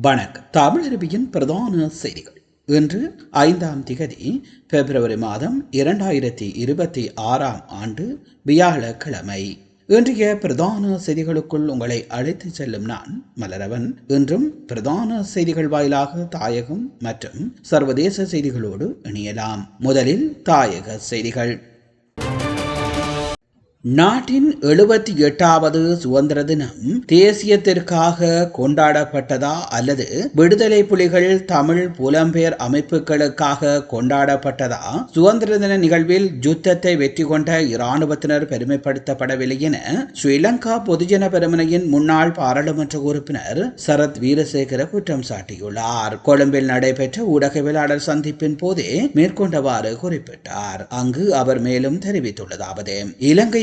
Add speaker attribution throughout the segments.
Speaker 1: வணக்கம். தமிழருவியின் பிரதான செய்திகள். இன்று ஐந்தாம் திகதி பிப்ரவரி மாதம் இரண்டாயிரத்தி இருபத்தி ஆறாம் ஆண்டு வியாழக்கிழமை. இன்றைய பிரதான செய்திகளுக்குள் உங்களை அழைத்துச் செல்லும் நான் மலரவன். இன்றும் பிரதான செய்திகள் வாயிலாக தாயகம் மற்றும் சர்வதேச செய்திகளோடு இணையலாம். முதலில் தாயக செய்திகள். நாட்டின் எழுபத்தி எட்டாவது சுதந்திர தினம் தேசியத்திற்காக கொண்டாடப்பட்டதா அல்லது விடுதலை புலிகள் தமிழ் புலம்பெயர் அமைப்புகளுக்காக கொண்டாடப்பட்டதா? சுதந்திர தின நிகழ்வில் யுத்தத்தை வெற்றி கொண்ட இராணுவத்தினர் பெருமைப்படுத்தப்படவில்லை என ஸ்ரீலங்கா பொதுஜன பெருமனையின் முன்னாள் பாராளுமன்ற உறுப்பினர் சரத் வீரசேகர குற்றம் சாட்டியுள்ளார். கொழும்பில் நடைபெற்ற ஊடகவியலாளர் சந்திப்பின் போதே மேற்கொண்டவாறு குறிப்பிட்டார். அங்கு அவர் மேலும் தெரிவித்துள்ளதாவது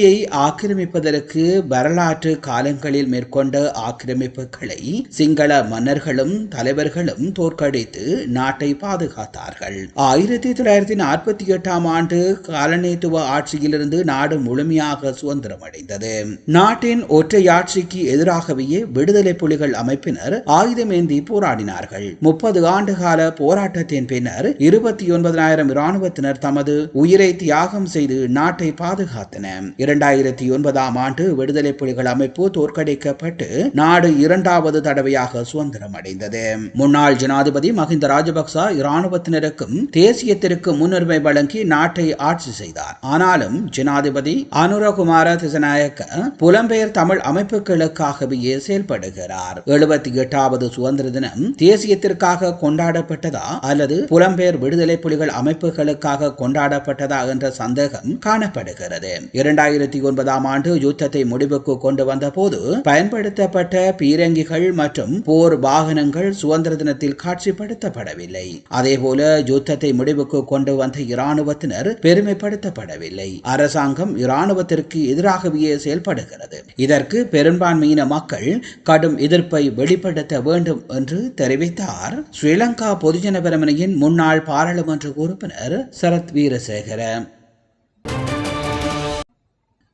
Speaker 1: இலங்கையை ஆக்கிரமிப்பதற்கு வரலாற்று காலங்களில் மேற்கொண்ட ஆக்கிரமிப்புகளை சிங்கள மன்னர்களும் தலைவர்களும் தோற்கடித்து நாட்டை பாதுகாத்தார்கள். ஆயிரத்தி தொள்ளாயிரத்தி நாற்பத்தி எட்டாம் ஆண்டு காலனித்துவ ஆட்சியிலிருந்து நாடு முழுமையாக சுதந்திரம் அடைந்தது நாட்டின் ஒற்றையாட்சிக்கு எதிராகவே விடுதலை புலிகள் அமைப்பினர் ஆயுதமேந்தி போராடினார்கள். முப்பது ஆண்டுகால போராட்டத்தின் பின்னர் இருபத்தி ஒன்பதாயிரம் இராணுவத்தினர் தமது உயிரை தியாகம் செய்து நாட்டை பாதுகாத்தனர். இரண்டாயிரத்தி ஒன்பதாம் ஆண்டு விடுதலை புலிகள் அமைப்பு தோற்கடிக்கப்பட்டு நாடு இரண்டாவது தடவையாக சுதந்திரம் அடைந்தது முன்னாள் ஜனாதிபதி மஹிந்த ராஜபக்ச இராணுவத்தினருக்கும் தேசியத்திற்கு முன்னுரிமை வழங்கி நாட்டை ஆட்சி செய்தார். ஆனாலும் ஜனாதிபதி அனுரகுமார திசநாயக்க புலம்பெயர் தமிழ் அமைப்புகளுக்காகவே செயல்படுகிறார். எழுபத்தி எட்டாவது சுதந்திர தினம் தேசியத்திற்காக கொண்டாடப்பட்டதா அல்லது புலம்பெயர் விடுதலை புலிகள் அமைப்புகளுக்காக கொண்டாடப்பட்டதா என்ற சந்தேகம் காணப்படுகிறது. இரண்டாயிரத்தி ஒன்பதாம் ஆண்டு யுத்தத்தை முடிவுக்கு கொண்டு வந்த போது பயன்படுத்தப்பட்ட பீரங்கிகள் மற்றும் போர் வாகனங்கள் சுதந்திர தினத்தில் காட்சிப்படுத்தப்படவில்லை. அதேபோல யுத்தத்தை முடிவுக்கு கொண்டு வந்த இராணுவத்தினர் பெருமைப்படுத்தப்படவில்லை. அரசாங்கம் இராணுவத்திற்கு எதிராகவே செயல்படுகிறது. இதற்கு பெரும்பான்மையின மக்கள் கடும் எதிர்ப்பை வெளிப்படுத்த வேண்டும் என்று தெரிவித்தார். ஸ்ரீலங்கா பொதுஜன பெருமனையின் முன்னாள் பாராளுமன்ற உறுப்பினர் சரத் வீரசேகர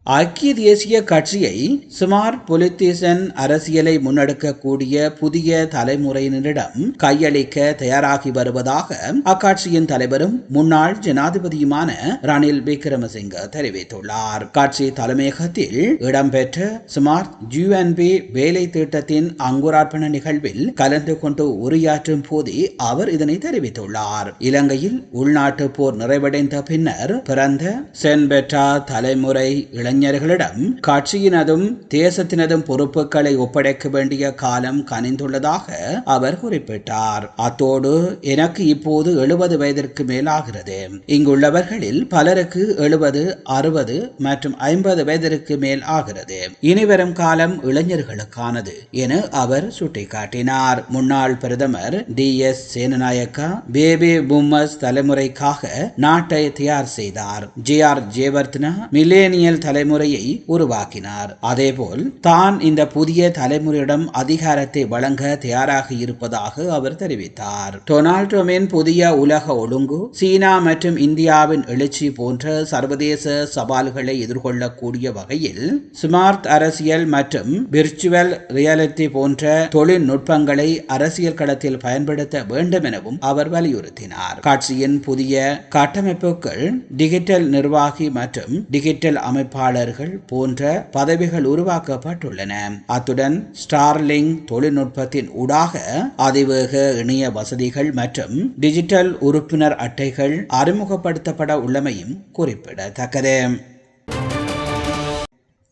Speaker 1: ஐக்கிய தேசிய கட்சியை ஸ்மார்ட் பொலிட்டிஷன் அரசியலை முன்னெடுக்கக்கூடிய புதிய தலைமுறையினரிடம் கையளிக்க தயாராகி வருவதாக அக்கட்சியின் தலைவரும் முன்னாள் ஜனாதிபதியுமான ரணில் விக்ரமசிங்க தெரிவித்துள்ளார். கட்சி தலைமையகத்தில் இடம்பெற்ற ஸ்மார்ட் ஜியூஎன்பி வேலை திட்டத்தின் அங்குரார்ப்பண நிகழ்வில் கலந்து கொண்டு உரையாற்றும் போதே அவர் இதனை தெரிவித்துள்ளார். இலங்கையில் உள்நாட்டு போர் நிறைவடைந்த பின்னர் பிறந்த சென்பெற்றா தலைமுறை இளைஞர்களிடம் கட்சியினதும் தேசத்தினதும் பொறுப்புகளை ஒப்படைக்க வேண்டிய காலம் கனிந்துள்ளதாக அவர் குறிப்பிட்டார். அத்தோடு எனக்கு இப்போது எழுபது வயதிற்கு மேலாகிறது. இங்குள்ளவர்களில் பலருக்கு எழுபது அறுபது மற்றும் ஐம்பது வயதிற்கு மேல் ஆகிறது. இனிவரும் காலம் இளைஞர்களுக்கானது என அவர் சுட்டிக்காட்டினார். முன்னாள் பிரதமர் D. S. Senanayake baby boomers தலைமுறைக்காக நாட்டை தயார் செய்தார். ஜே. ஆர். ஜெயவர்தனா மில்லேனியல் தலை தலைமுறையை உருவாக்கினார். அதேபோல் தான் இந்த புதிய தலைமுறையிடம் அதிகாரத்தை வழங்க தயாராக இருப்பதாக அவர் தெரிவித்தார். டொனால்ட் ட்ரம்பின் புதிய உலக ஒழுங்கு சீனா மற்றும் இந்தியாவின் எழுச்சி போன்ற சர்வதேச சவால்களை எதிர்கொள்ளக்கூடிய வகையில் ஸ்மார்ட் அரசியல் மற்றும் விர்ச்சுவல் ரியாலிட்டி போன்ற தொழில்நுட்பங்களை அரசியல் களத்தில் பயன்படுத்த வேண்டும் எனவும் அவர் வலியுறுத்தினார். காட்சியின் புதிய கட்டமைப்புகள் டிஜிட்டல் நிர்வாகி மற்றும் டிஜிட்டல் அமைப்பாளர் பொறியாளர்கள் போன்ற பதவிகள் உருவாக்கப்பட்டுள்ளன. அத்துடன் ஸ்டார்லிங் தொழில்நுட்பத்தின் ஊடாக அதிவேக இணைய வசதிகள் மற்றும் டிஜிட்டல் உறுப்பினர் அட்டைகள் அறிமுகப்படுத்தப்பட உள்ளமையும் குறிப்பிடத்தக்கது.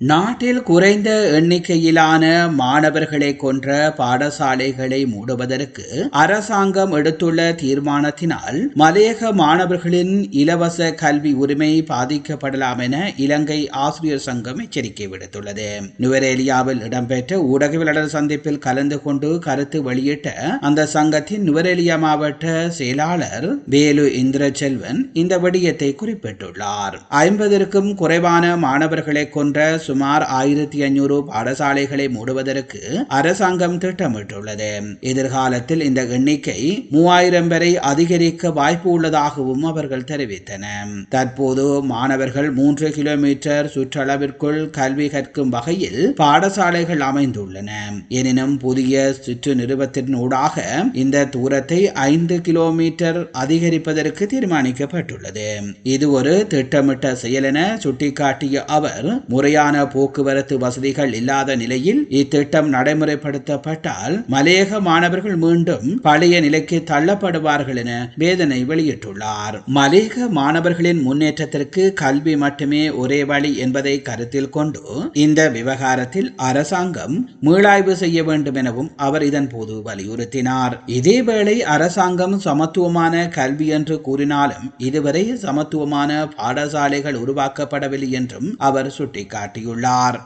Speaker 1: நாட்டில் குறைந்த எண்ணிக்கையிலான மாணவர்களை கொன்ற பாடசாலைகளை மூடுவதற்கு அரசாங்கம் எடுத்துள்ள தீர்மானத்தினால் மலையக மாணவர்களின் இலவச கல்வி உரிமை பாதிக்கப்படலாம் என இலங்கை ஆசிரியர் சங்கம் எச்சரிக்கை விடுத்துள்ளது. நுவரேலியாவில் இடம்பெற்ற ஊடகவியலாளர் சந்திப்பில் கலந்து கொண்டு கருத்து வெளியிட்ட அந்த சங்கத்தின் நுவரேலியா மாவட்ட செயலாளர் வேலு இந்திரச்செல்வன் இந்த விடயத்தை குறிப்பிட்டுள்ளார். ஐம்பதற்கும் குறைவான மாணவர்களை கொன்ற சுமார் ஆயிரத்தி ஐநூறு பாடசாலைகளை மூடுவதற்கு அரசாங்கம் திட்டமிட்டுள்ளது. எதிர்காலத்தில் இந்த எண்ணிக்கை மூவாயிரம் வரை அதிகரிக்க வாய்ப்பு உள்ளதாகவும் அவர்கள் தெரிவித்தனர். தற்போது மாணவர்கள் மூன்று கிலோமீட்டர் சுற்றளவிற்குள் கல்வி கற்கும் வகையில் பாடசாலைகள் அமைந்துள்ளன. எனினும் புதிய சுற்று நிறுவத்தின் ஊடாக இந்த தூரத்தை ஐந்து கிலோமீட்டர் அதிகரிப்பதற்கு தீர்மானிக்கப்பட்டுள்ளது. இது ஒரு திட்டமிட்ட செயல் என சுட்டிக்காட்டிய அவர் முறையான போக்குவரத்து வசதிகள் இல்லாத நிலையில் இத்திட்டம் நடைமுறைப்படுத்தப்பட்டால் மலையக மாணவர்கள் மீண்டும் பழைய நிலைக்கு தள்ளப்படுவார்கள் என வேதனை வெளியிட்டுள்ளார். மலையக மாணவர்களின் முன்னேற்றத்திற்கு கல்வி மட்டுமே ஒரே வழி என்பதை கருத்தில் கொண்டு இந்த விவகாரத்தில் அரசாங்கம் மீளாய்வு செய்ய வேண்டும் எனவும் அவர் இதன் போது வலியுறுத்தினார். இதேவேளை அரசாங்கம் சமத்துவமான கல்வி என்று கூறினாலும் இதுவரை சமத்துவமான பாடசாலைகள் உருவாக்கப்படவில்லை என்றும் அவர் சுட்டிக்காட்டியுள்ளார். கூறியுள்ளார்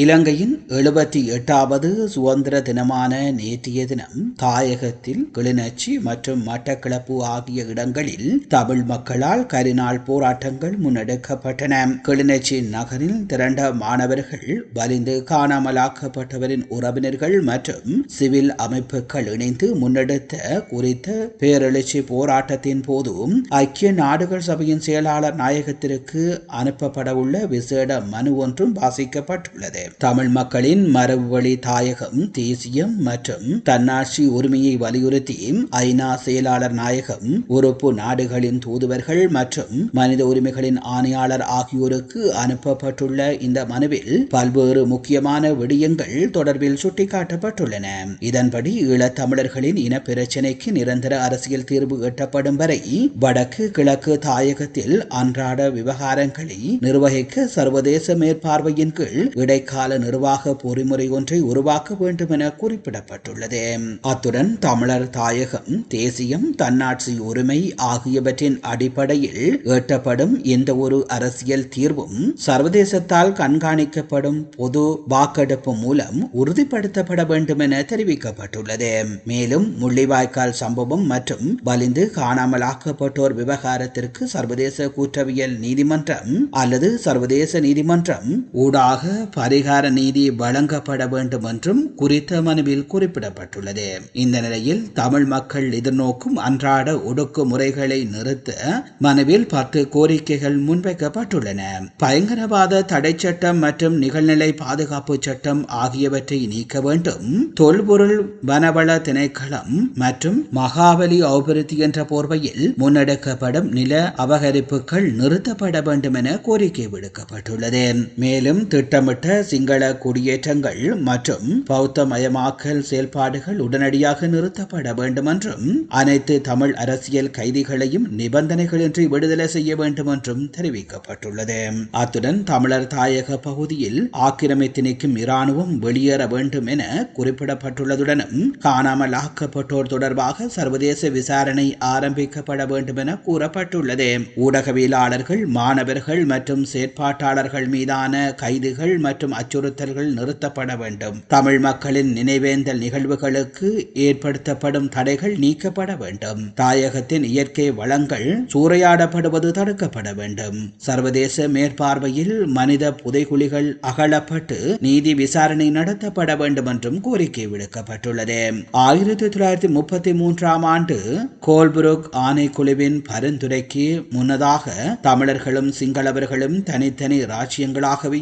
Speaker 1: இலங்கையின் எழுபத்தி எட்டாவது சுதந்திர தினமான நேற்றைய தினம் தாயகத்தில் கிளிநொச்சி மற்றும் மட்டக்களப்பு ஆகிய இடங்களில் தமிழ் மக்களால் கரிநாள் போராட்டங்கள் முன்னெடுக்கப்பட்டன. கிளிநொச்சி நகரில் திரண்ட மாணவர்கள் வலிந்து காணாமலாக்கப்பட்டவரின் உறவினர்கள் மற்றும் சிவில் அமைப்புகள் இணைந்து முன்னெடுத்த குறித்த பேரெழுச்சி போராட்டத்தின் போதும் ஐக்கிய நாடுகள் சபையின் செயலாளர் நாயகத்திற்கு அனுப்பப்படவுள்ள விசேட மனு ஒன்றும் வாசிக்கப்பட்டுள்ளது. தமிழ் மக்களின் மரபுவழி தாயகம் தேசியம் மற்றும் தன்னாட்சி உரிமையை வலியுறுத்தி ஐநா செயலாளர் நாயகம் உறுப்பு நாடுகளின் தூதுவர்கள் மற்றும் மனித உரிமைகளின் ஆணையாளர் ஆகியோருக்கு அனுப்பப்பட்டுள்ள இந்த மனுவில் பல்வேறு முக்கியமான விடயங்கள் தொடர்பில் சுட்டிக்காட்டப்பட்டுள்ளன. இதன்படி ஈழத்தமிழர்களின் இன பிரச்சினைக்கு நிரந்தர அரசியல் தீர்வு எட்டப்படும் வரை வடக்கு கிழக்கு தாயகத்தில் அன்றாட விவகாரங்களை நிர்வகிக்க சர்வதேச மேற்பார்வையின் கீழ் இடை இடைக்கால நிர்வாக பொறிமுறை ஒன்றை உருவாக்க வேண்டும் என குறிப்பிடப்பட்டுள்ளது. அத்துடன் தமிழர் தாயகம் தேசியம் தன்னாட்சி உரிமை ஆகியவற்றின் அடிப்படையில் எட்டப்படும் எந்த ஒரு அரசியல் தீர்வும் சர்வதேசத்தால் கண்காணிக்கப்படும் பொது வாக்கெடுப்பு மூலம் உறுதிப்படுத்தப்பட வேண்டும் என தெரிவிக்கப்பட்டுள்ளது. மேலும் முள்ளிவாய்க்கால் சம்பவம் மற்றும் வலிந்து காணாமலாக்கப்பட்டோர் விவகாரத்திற்கு சர்வதேச குற்றவியல் நீதிமன்றம் அல்லது சர்வதேச நீதிமன்றம் ஊடாக பரி அதிகார நீதி வழங்கப்பட வேண்டும் என்றும் குறித்த மனுவில் குறிப்பிடப்பட்டுள்ளது. இந்த நிலையில் தமிழ் மக்கள் எதிர்நோக்கும் அன்றாட ஒடுக்குமுறைகளை நிறுத்த மனுவில் பத்து கோரிக்கைகள் முன்வைக்கப்பட்டுள்ளன. பயங்கரவாத தடை சட்டம் மற்றும் நிகழ்நிலை பாதுகாப்பு சட்டம் ஆகியவற்றை நீக்க வேண்டும். தொல்பொருள் வனவள திணைக்களம் மற்றும் மகாபலி அபிவிருத்தி என்ற போர்வையில் முன்னெடுக்கப்படும் நில அபகரிப்புகள் நிறுத்தப்பட வேண்டும் என கோரிக்கை விடுக்கப்பட்டுள்ளது. மேலும் திட்டமிட்ட சிங்கள குடியேற்றங்கள் மற்றும் பௌத்த மயமாக்கல் செயல்பாடுகள் உடனடியாக நிறுத்தப்பட வேண்டும் என்றும் அனைத்து தமிழ் அரசியல் கைதிகளையும் நிபந்தனைகளின்றி விடுதலை செய்ய வேண்டும் என்றும் தெரிவிக்கப்பட்டுள்ளது. அத்துடன் தமிழர் தாயக பகுதியில் ஆக்கிரமித்து நிற்கும் இராணுவம் வெளியேற வேண்டும் என குறிப்பிடப்பட்டுள்ளதுடனும் காணாமல் ஆக்கப்பட்டோர் தொடர்பாக சர்வதேச விசாரணை ஆரம்பிக்கப்பட வேண்டும் என கூறப்பட்டுள்ளது. ஊடகவியலாளர்கள் மாணவர்கள் மற்றும் செயற்பாட்டாளர்கள் மீதான கைதுகள் மற்றும் அச்சுறுத்தல்கள் நிறுத்தப்பட வேண்டும். தமிழ் மக்களின் நினைவேந்தல் நிகழ்வுகளுக்கு ஏற்படுத்தப்படும் தடைகள் நீக்கப்பட வேண்டும். தாயகத்தின் இயற்கை வளங்கள் சூறையாடப்படுவது தடுக்கப்பட வேண்டும். சர்வதேச மேற்பார்வையில் மனித புதைகுழிகள் அகலப்பட்டு நீதி விசாரணை நடத்தப்பட வேண்டும் என்றும் கோரிக்கை விடுக்கப்பட்டுள்ளது. ஆயிரத்தி தொள்ளாயிரத்தி முப்பத்தி மூன்றாம் ஆண்டு கோல்புருக் ஆணைக்குழுவின் பரிந்துரைக்கு முன்னதாக தமிழர்களும் சிங்களவர்களும் தனித்தனி ராஜ்யங்களாகவே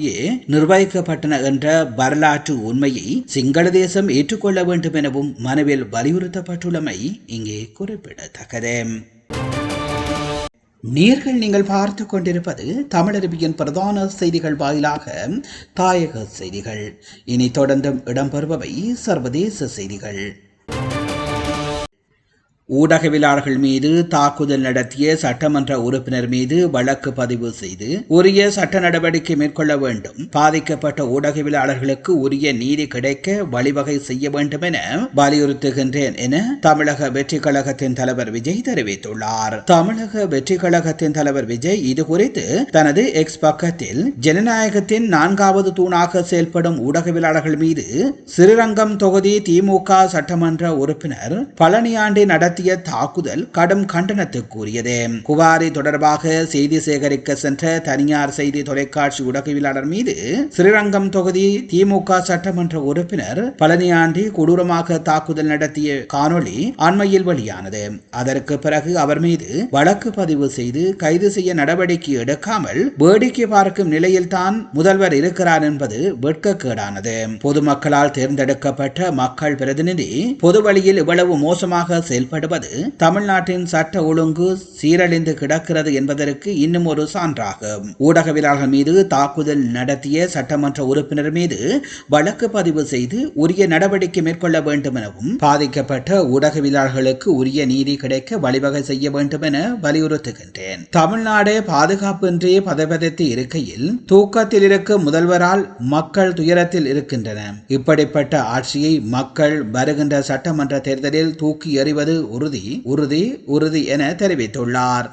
Speaker 1: நிர்வகிக்க நிர்ணயிக்கப்பட்டன என்ற வரலாற்று உண்மையை சிங்கள தேசம் ஏற்றுக்கொள்ள வேண்டும் எனவும் மனுவில் வலியுறுத்தப்பட்டுள்ளமை இங்கே குறிப்பிடத்தக்கது. நீர்கள் நீங்கள் பார்த்து கொண்டிருப்பது தமிழருவியின் பிரதான செய்திகள் வாயிலாக தாயக செய்திகள். இனி தொடர்ந்தும் இடம்பெறுபவை சர்வதேச செய்திகள். ஊடகவியலாளர்கள் மீது தாக்குதல் நடத்திய சட்டமன்ற உறுப்பினர் மீது வழக்கு பதிவு செய்து உரிய சட்ட நடவடிக்கை மேற்கொள்ள வேண்டும். பாதிக்கப்பட்ட ஊடகவியலாளர்களுக்கு உரிய நீதி கிடைக்க வழிவகை செய்ய வேண்டும் என வலியுறுத்துகின்றேன் என தமிழக வெற்றி கழகத்தின் தலைவர் விஜய் தெரிவித்துள்ளார். தமிழக வெற்றி கழகத்தின் தலைவர் விஜய் இது குறித்து தனது எக்ஸ் பக்கத்தில் ஜனநாயகத்தின் நான்காவது தூணாக செயல்படும் ஊடகவியலாளர்கள் மீது சிறுரங்கம் தொகுதி திமுக சட்டமன்ற உறுப்பினர் பழனியாண்டி நடத்த நடத்திய தாக்குதல் கடும் கண்டனத்துக்குரியது குவாரி தொடர்பாக செய்தி சேகரிக்க சென்ற தனியார் செய்தி தொலைக்காட்சி ஊடகவியலாளர் மீது ஸ்ரீரங்கம் தொகுதி திமுக சட்டமன்ற உறுப்பினர் பழனியாண்டி கொடூரமாக தாக்குதல் நடத்திய காணொளி அண்மையில் வெளியானது. அதற்கு பிறகு அவர் மீது வழக்கு பதிவு செய்து கைது செய்ய நடவடிக்கை எடுக்காமல் வேடிக்கை பார்க்கும் நிலையில் தான் முதல்வர் இருக்கிறார் என்பது வெட்கக்கேடானது. பொதுமக்களால் தேர்ந்தெடுக்கப்பட்ட மக்கள் பிரதிநிதி பொது வழியில் இவ்வளவு மோசமாக செயல்படுவது தமிழ்நாட்டின் சட்ட ஒழுங்கு சீரழிந்து கிடக்கிறது என்பதற்கு இன்னும் ஒரு சான்றாகும் ஊடகவியலாளர்கள் மீது தாக்குதல் நடத்திய சட்டமன்ற உறுப்பினர் மீது வழக்கு பதிவு செய்து உரிய நடவடிக்கை மேற்கொள்ள வேண்டும் எனவும் பாதிக்கப்பட்ட ஊடகவியலாளர்களுக்கு உரிய நீதி கிடைக்க வழிவகை செய்ய வேண்டும் என வலியுறுத்துகின்றேன். தமிழ்நாடு பாதுகாப்பின்றி பதபதத்து இருக்கையில் தூக்கத்தில் இருக்கும் முதல்வரால் மக்கள் துயரத்தில் இருக்கின்றன இப்படிப்பட்ட ஆட்சியை மக்கள் வருகின்ற சட்டமன்ற தேர்தலில் தூக்கி எறிவது உறுதி உறுதி உறுதி என தெரிவித்துள்ளார்.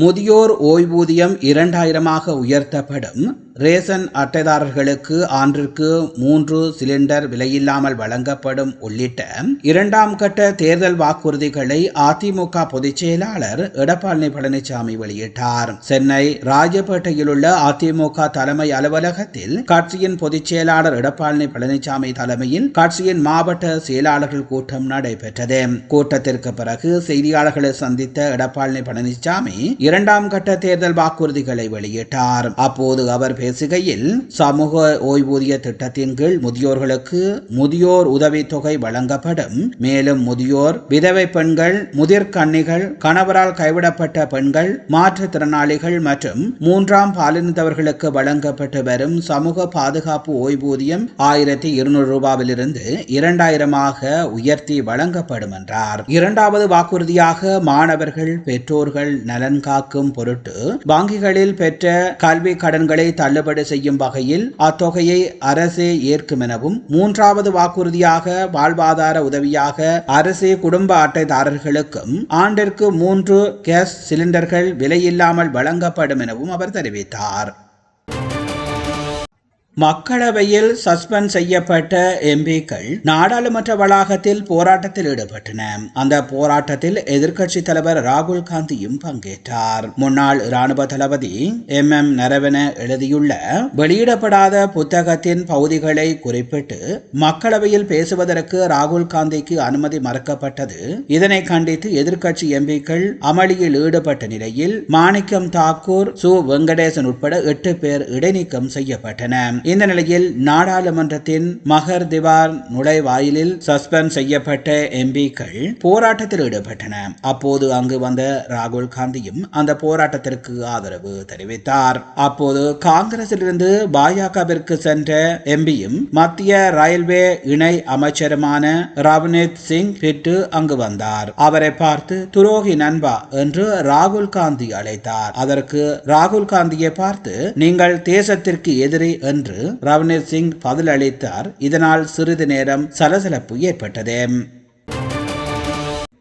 Speaker 1: முதியோர் ஓய்வூதியம் இரண்டாயிரமாக உயர்த்தப்படும். ரேசன் அட்டைதாரர்களுக்கு ஆண்டிற்கு மூன்று சிலிண்டர் விலையில்லாமல் வழங்கப்படும் உள்ளிட்ட இரண்டாம் கட்ட தேர்தல் வாக்குறுதிகளை அதிமுக பொதுச் செயலாளர் எடப்பாடி பழனிசாமி வெளியிட்டார். சென்னை ராஜபேட்டையில் உள்ள அதிமுக தலைமை அலுவலகத்தில் கட்சியின் பொதுச் செயலாளர் எடப்பாடி பழனிசாமி தலைமையில் கட்சியின் மாவட்ட செயலாளர்கள் கூட்டம் நடைபெற்றது. கூட்டத்திற்கு பிறகு செய்தியாளர்களை சந்தித்த எடப்பாடி பழனிசாமி இரண்டாம் கட்ட தேர்தல் வாக்குறுதிகளை வெளியிட்டார். அப்போது அவர் பேசுகையில் சமூக ஓய்வூதிய திட்டத்தின் கீழ் முதியோர்களுக்கு முதியோர் உதவித்தொகை வழங்கப்படும். மேலும் முதியோர் விதவை பெண்கள் முதிர்கன்னிகள் கணவரால் கைவிடப்பட்ட பெண்கள் மாற்றுத்திறனாளிகள் மற்றும் மூன்றாம் பாலினத்தவர்களுக்கு வழங்கப்பட்டு வரும் சமூக பாதுகாப்பு ஓய்வூதியம் ஆயிரத்தி இருநூறு ரூபாவிலிருந்து இரண்டாயிரமாக உயர்த்தி வழங்கப்படும் என்றார். இரண்டாவது வாக்குறுதியாக மாணவர்கள் பெற்றோர்கள் நலன்கா காக்கும் பொருட்டு வங்கிகளில் பெற்ற கல்வி கடன்களை தள்ளுபடி செய்யும் வகையில் அத்தொகையை அரசே ஏற்கும் எனவும் மூன்றாவது வாக்குறுதியாக வாழ்வாதார உதவியாக அரசே குடும்ப அட்டைதாரர்களுக்கும் ஆண்டிற்கு மூன்று கேஸ் சிலிண்டர்கள் விலையில்லாமல் வழங்கப்படும் எனவும் அவர் தெரிவித்தார். மக்களவையில் சஸ்பெண்ட் செய்யப்பட்ட எம்பிக்கள் நாடாளுமன்ற வளாகத்தில் போராட்டத்தில் ஈடுபட்டன. அந்த போராட்டத்தில் எதிர்க்கட்சி தலைவர் ராகுல் காந்தியும் பங்கேற்றார். முன்னாள் இராணுவ தளபதி எம். எம். நரவன எழுதியுள்ள வெளியிடப்படாத புத்தகத்தின் பகுதிகளை குறிப்பிட்டு மக்களவையில் பேசுவதற்கு ராகுல் காந்திக்கு அனுமதி மறுக்கப்பட்டது. இதனை கண்டித்து எதிர்க்கட்சி எம்பிக்கள் அமளியில் ஈடுபட்ட நிலையில் மாணிக்கம் தாக்கூர் சு. வெங்கடேசன் உட்பட எட்டு பேர் இடைநீக்கம் செய்யப்பட்டனர். இந்த நிலையில் நாடாளுமன்றத்தின் மகர் திவார் நுழைவாயிலில் சஸ்பெண்ட் செய்யப்பட்ட எம்பிக்கள் போராட்டத்தில் ஈடுபட்டன. அப்போது அங்கு வந்த ராகுல் காந்தியும் அந்த போராட்டத்திற்கு ஆதரவு தெரிவித்தார். அப்போது காங்கிரசிலிருந்து பாஜகவிற்கு சென்ற எம்பியும் மத்திய ரயில்வே இணை அமைச்சருமான ரவ்னீத் சிங் பிட்டு அங்கு வந்தார். அவரை பார்த்து துரோகி நண்பா என்று ராகுல் காந்தி அழைத்தார். அதற்கு ராகுல் காந்தியை பார்த்து நீங்கள் தேசத்திற்கு எதிரி என்று ரவனீர் சிங் பதிலளித்தார். இதனால் சிறிது நேரம் சலசலப்பு ஏற்பட்டது.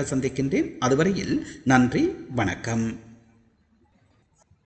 Speaker 1: சந்திக்கின்றேன். அதுவரையில் நன்றி வணக்கம்.